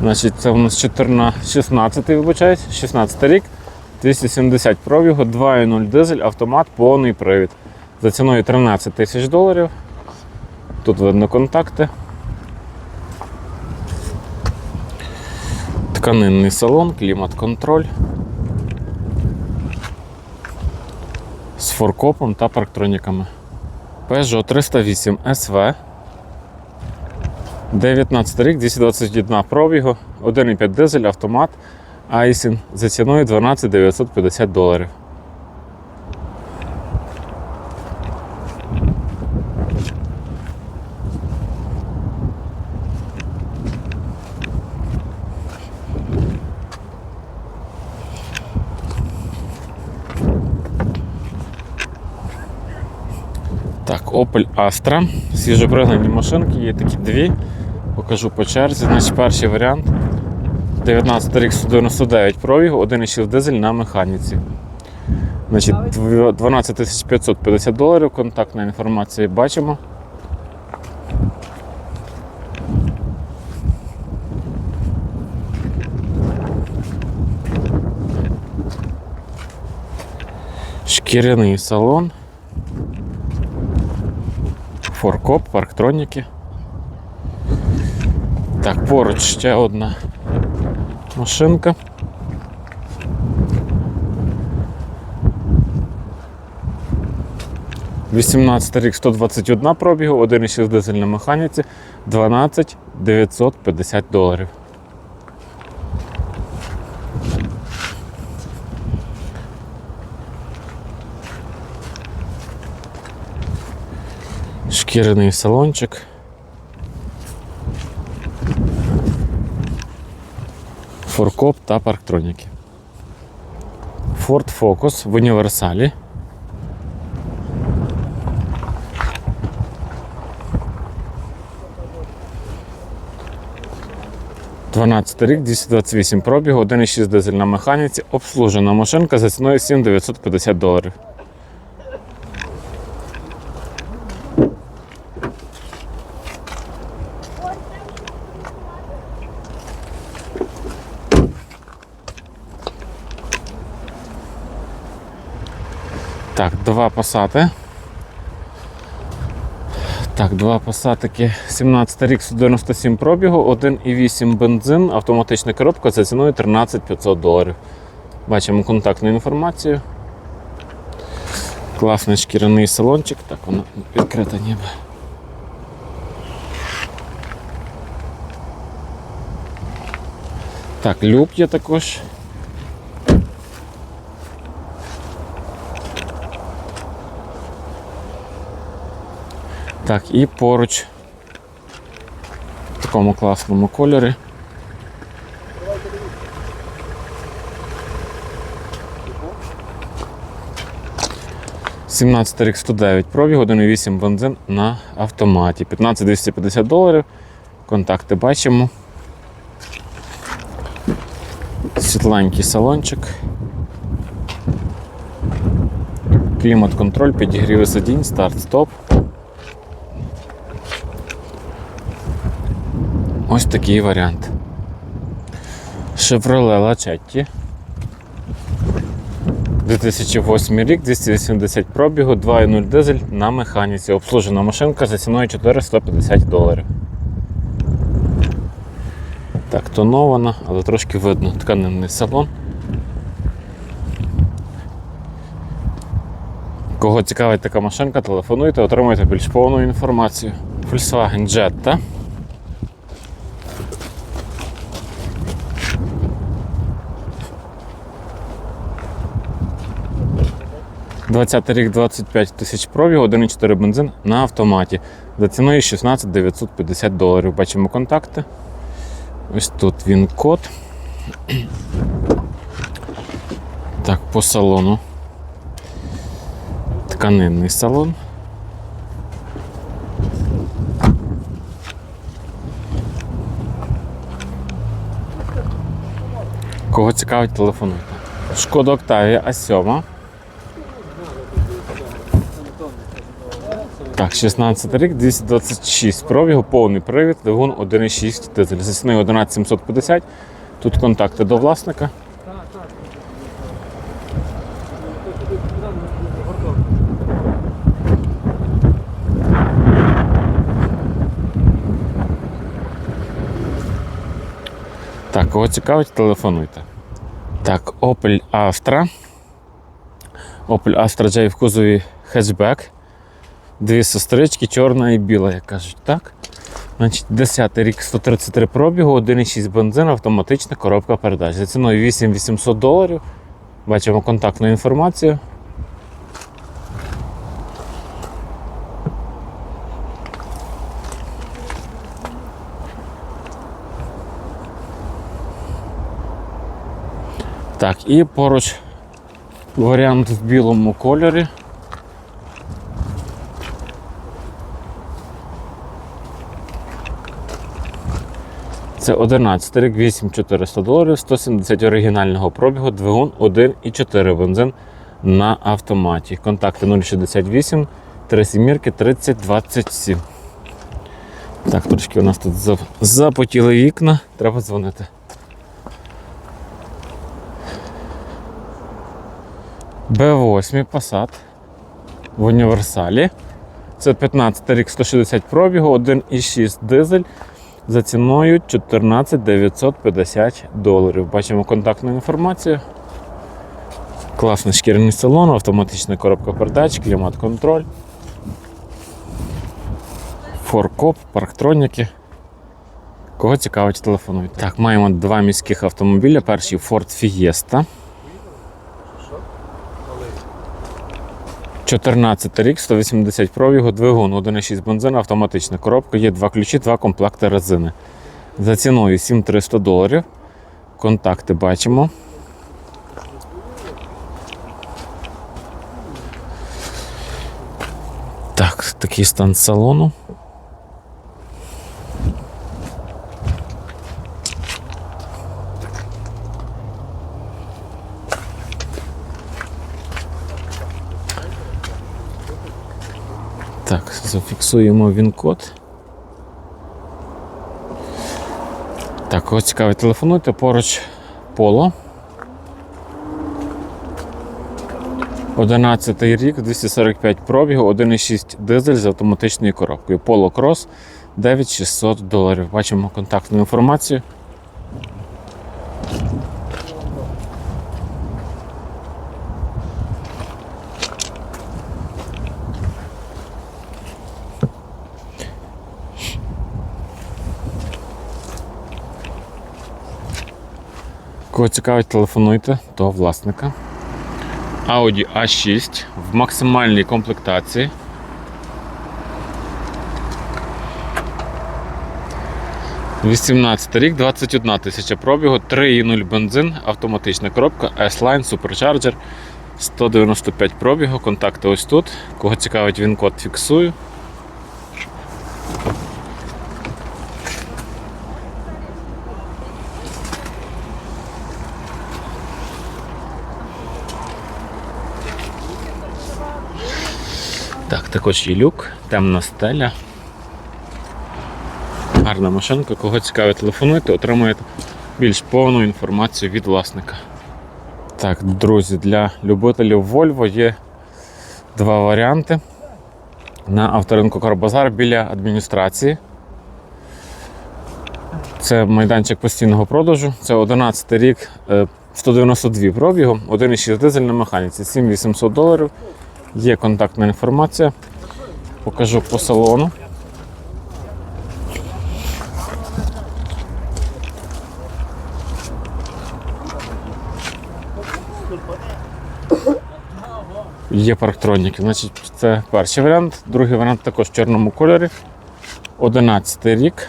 Значить, це у нас 14, 16 вибачаюсь, 16 рік, 270 пробігу, 2.0 дизель, автомат, повний привід. За ціною 13 тисяч доларів. Тут видно контакти. Тканинний салон, клімат-контроль. З форкопом та парктроніками. Peugeot 308 SV. 19 рік, 221 пробігу, 1,5 дизель, автомат, Айсін за ціною 12 950 доларів. Так, Opel Astra. Свіжопригнані машинки, є такі дві. Покажу по черзі. Значить, перший варіант. 19 рік 199 пробігу, 1,6 дизель на механіці. Значить, 12 550 доларів. Контактна інформація бачимо. Шкіряний салон. Форкоп, парктроніки. Так, поруч ще одна машинка. Вісімнадцятий рік 121 пробігу, 1,6 дизель на механіці, 12 950 доларів. Шкіряний салончик. Форкоп та парктроніки. Ford Focus в універсалі. Дванадцятий рік, 228 пробігу, 1,6 дизель на механіці, обслужена машинка за ціною 7950 доларів. Так, два пасати. Так, два пасатики. 17 рік 197 пробігу, 1,8 бензин, автоматична коробка за ціною 13 500 доларів. Бачимо контактну інформацію. Класний шкіряний салончик. Так, воно відкрите ніби. Так, люк є також. Так, і поруч в такому класному кольорі. Сімнадцятий рік 109 пробіг, 1,8 бензин на автоматі. 15 250 доларів. Контакти бачимо. Світленький салончик. Клімат-контроль, підігріви сидінь, старт-стоп. Ось такий варіант. Chevrolet Lachetti. 2008 рік, 280 пробігу, 2.0 дизель на механіці. Обслужена машинка за ціною 450 доларів. Так, тонована, але трошки видно тканинний салон. Кого цікавить така машинка, телефонуйте, отримуйте більш повну інформацію. Volkswagen Jetta. Двадцятий рік 25 тисяч пробігу, 1,4 бензин на автоматі. За ціною 16 950 доларів. Бачимо контакти. Ось тут він код. Так, по салону. Тканинний салон. Кого цікавить, телефонуйте. Шкода Октавія А7. Так, 16 рік, 226 пробігу, повний привід, двигун 1,6 дизель. За ціною 11750. Тут контакти до власника. Так, кого цікавить, телефонуйте. Так, Opel Astra. Opel Astra J в кузові хетчбек. Дві сестрички, чорна і біла, як кажуть, так? Значить, 10 рік 133 пробігу, 1,6 бензин, автоматична коробка передач. За ціною 8800 доларів. Бачимо контактну інформацію. Так, і поруч варіант в білому кольорі. Це 11 рік, 8400 доларів, 170 оригінального пробігу, двигун 1,4 бензин на автоматі. Контакти 068 3 сімірки 3027. Так, трошки у нас тут запотіли вікна, треба дзвонити. Б8 Passat в універсалі. Це 15 рік 160 пробігу, 1,6 дизель за ціною 14 950 доларів. Бачимо контактну інформацію. Класний шкіряний салон, автоматична коробка передач, клімат-контроль. Форкоп, парктроніки. Кого цікавить, телефонуйте. Так, маємо два міських автомобіля. Перший Ford Fiesta. 14 рік, 180 пробігу, двигун, 1,6 бензин, автоматична коробка, є два ключі, два комплекти резини. За ціною 7300 доларів. Контакти бачимо. Так, такий стан салону. Зафіксуємо він-код. Так, кого цікавить, телефонуйте поруч поло. 11 рік, 245 пробігу, 1,6 дизель з автоматичною коробкою. Поло Крос 9600 доларів. Бачимо контактну інформацію. Кого цікавить, телефонуйте до власника. Audi A6 в максимальній комплектації. «18 рік, 21 тисяча пробігу, 3,0 бензин, автоматична коробка, S-Line, Supercharger, 195 пробігу, контакти ось тут. Кого цікавить він код фіксую. Також є люк, темна стеля. Гарна машинка, кого цікавить, телефонуйте, отримуєте більш повну інформацію від власника. Так, друзі, для любителів Volvo є два варіанти. На авторинку Карбазар біля адміністрації. Це майданчик постійного продажу. Це 11 рік, е, 192 пробігу, 1,6 дизель на механіці, 7800 доларів. Є контактна інформація. Покажу по салону. Є парктроніки. Значить, це перший варіант. Другий варіант також в чорному кольорі. 11 рік.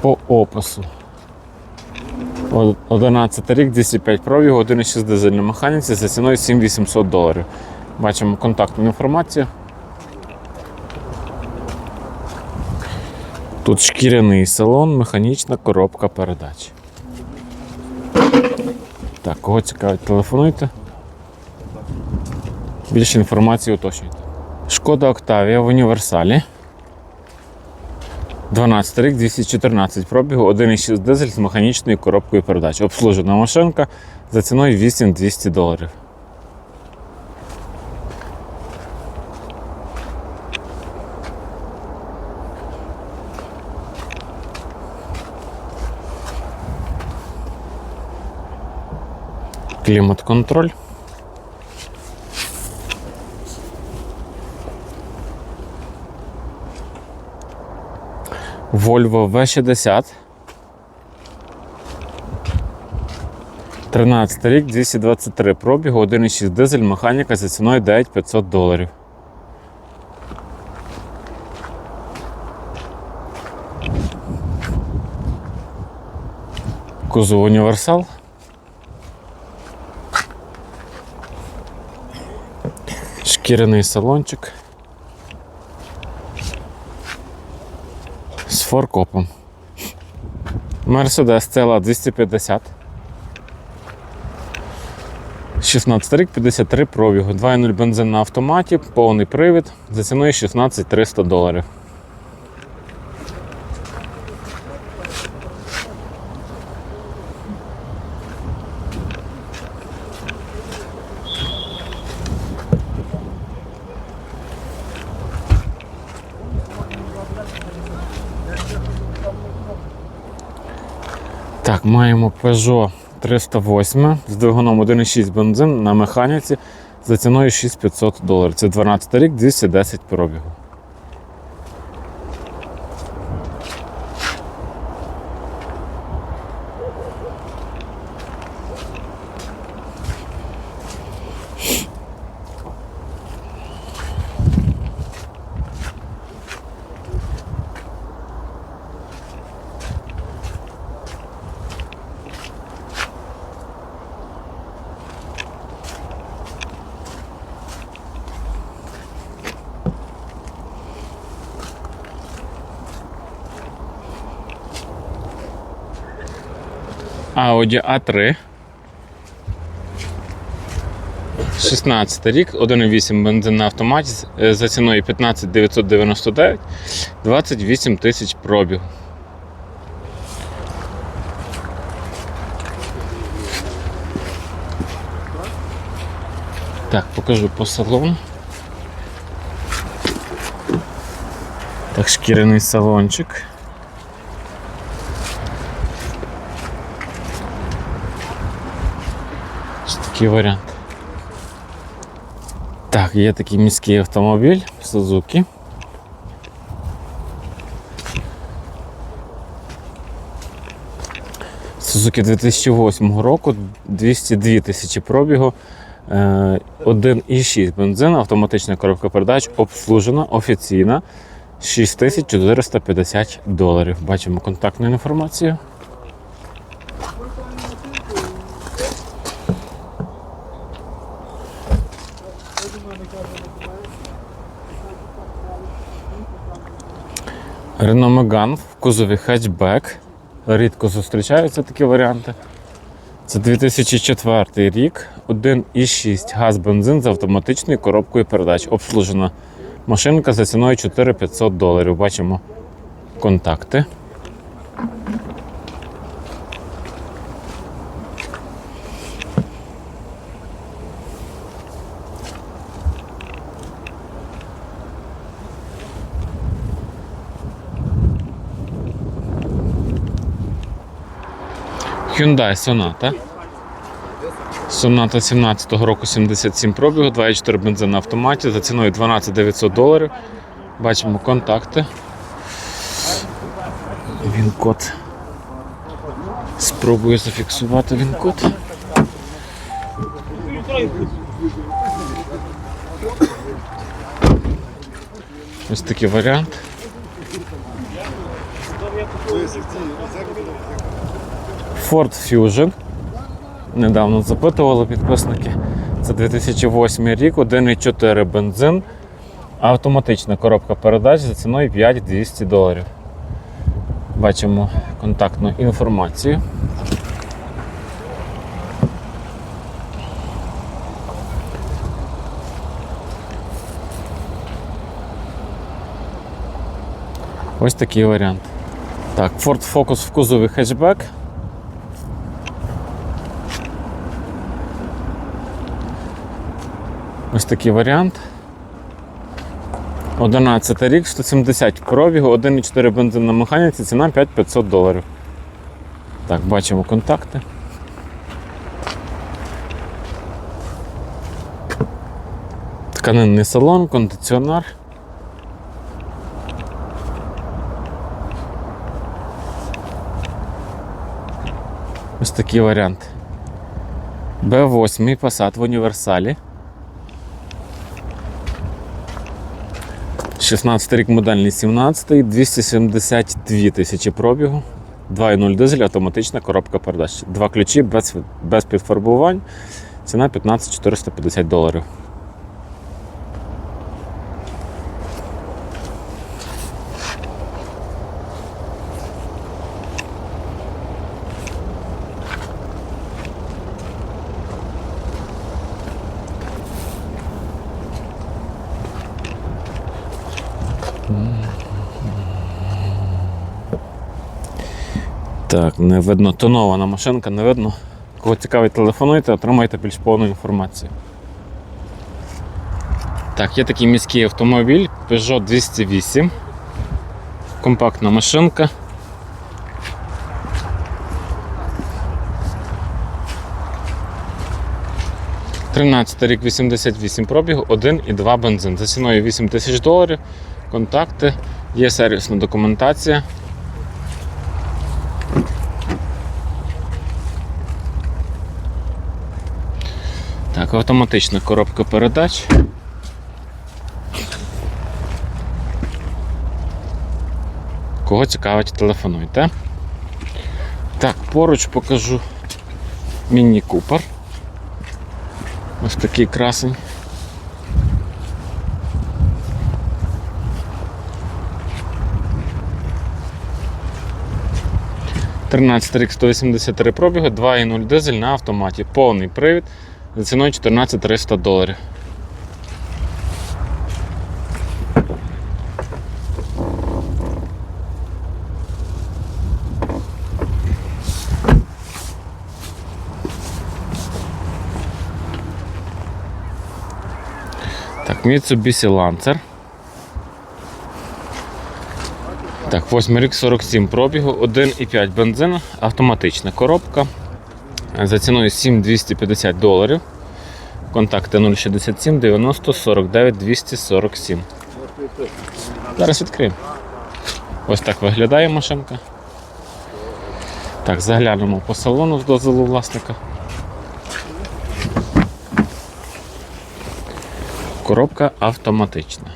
По опису. 11 рік, 205 пробігу, 1,6 дизель на механіці за ціною 7800 доларів. Бачимо контактну інформацію. Тут шкіряний салон, механічна коробка передач. Так, кого цікавить, телефонуйте. Більше інформації уточнюйте. Шкода Октавія в універсалі. 12 рік, 214 пробігу, 1,6 дизель з механічною коробкою передач. Обслужена машинка за ціною 8200 доларів. Клімат-контроль. Volvo V60. 13 рік, 223 пробігу, 1,6 дизель, механіка за ціною 9500 доларів. Кузов універсал. Шкіряний салончик. Форкопом. Mercedes CLA 250. 16 рік, 53 пробігу. 2.0 бензин на автоматі, повний привід за ціною 16 300 доларів. Маємо Peugeot 308 з двигуном 1,6 бензин на механіці за ціною 6500 доларів. Це 12 рік, 210 пробігу. Audi A3. 16 рік, 1,8 бензин на автоматі е, за ціною 15 999, 28 тисяч пробігу. Так, покажу по салону. Так, шкіряний салончик. Такий варіант. Так, є такий міський автомобіль Suzuki. Suzuki 2008 року, 202 тисячі пробігу, е, 1,6 бензин, автоматична коробка передач, обслужена, офіційна, 6450 доларів. Бачимо контактну інформацію. Renault Megane в кузові хетчбек. Рідко зустрічаються такі варіанти. Це 2004 рік, 1,6 газ бензин з автоматичною коробкою передач. Обслужена машинка за ціною 4500 доларів. Бачимо контакти. Hyundai Sonata. Sonata 17-го року 77 пробігу, 2,4 бензин на автоматі за ціною 12 900 доларів. Бачимо контакти. Він код. Спробую зафіксувати він код. Ось такий варіант. Ford Fusion. Недавно запитували підписники. Це 2008 рік, 1,4 бензин. Автоматична коробка передач за ціною 5200 доларів. Бачимо контактну інформацію. Ось такий варіант. Так, Ford Focus в кузові хетчбек. Ось такий варіант. 11 рік, 170 пробігу, 1,4 бензин на механіці, ціна 5500 доларів. Так, бачимо контакти. Тканинний салон, кондиціонер. Ось такий варіант. Б8 Passat в універсалі. 16 рік модельний 17, 272 тисячі пробігу, 2.0 дизель, автоматична коробка передач. Два ключі без, без підфарбувань. Ціна 15 450 доларів. Так, не видно тонована машинка, не видно. Кого цікавить, телефонуйте, отримайте більш повну інформацію. Так, є такий міський автомобіль Peugeot 208. Компактна машинка. Тринадцятий рік 88 пробігу, 1 і 2 бензин. За ціною 8 тисяч доларів. Контакти, є сервісна документація. Так, автоматична коробка передач. Кого цікавить, телефонуйте. Так, поруч покажу міні Купер. Ось такий красень. Тринадцятий рік 183 пробігу, 2,0 дизель на автоматі. Повний привід за ціною 14 300 доларів. Так, Mitsubishi Lancer. Так, 8 рік 47 пробігу, 1,5 бензин, автоматична коробка. За ціною 7250 доларів. Контакти 067 90 49 247. Зараз відкриємо. Ось так виглядає машинка. Так, заглянемо по салону з дозволу власника. Коробка автоматична.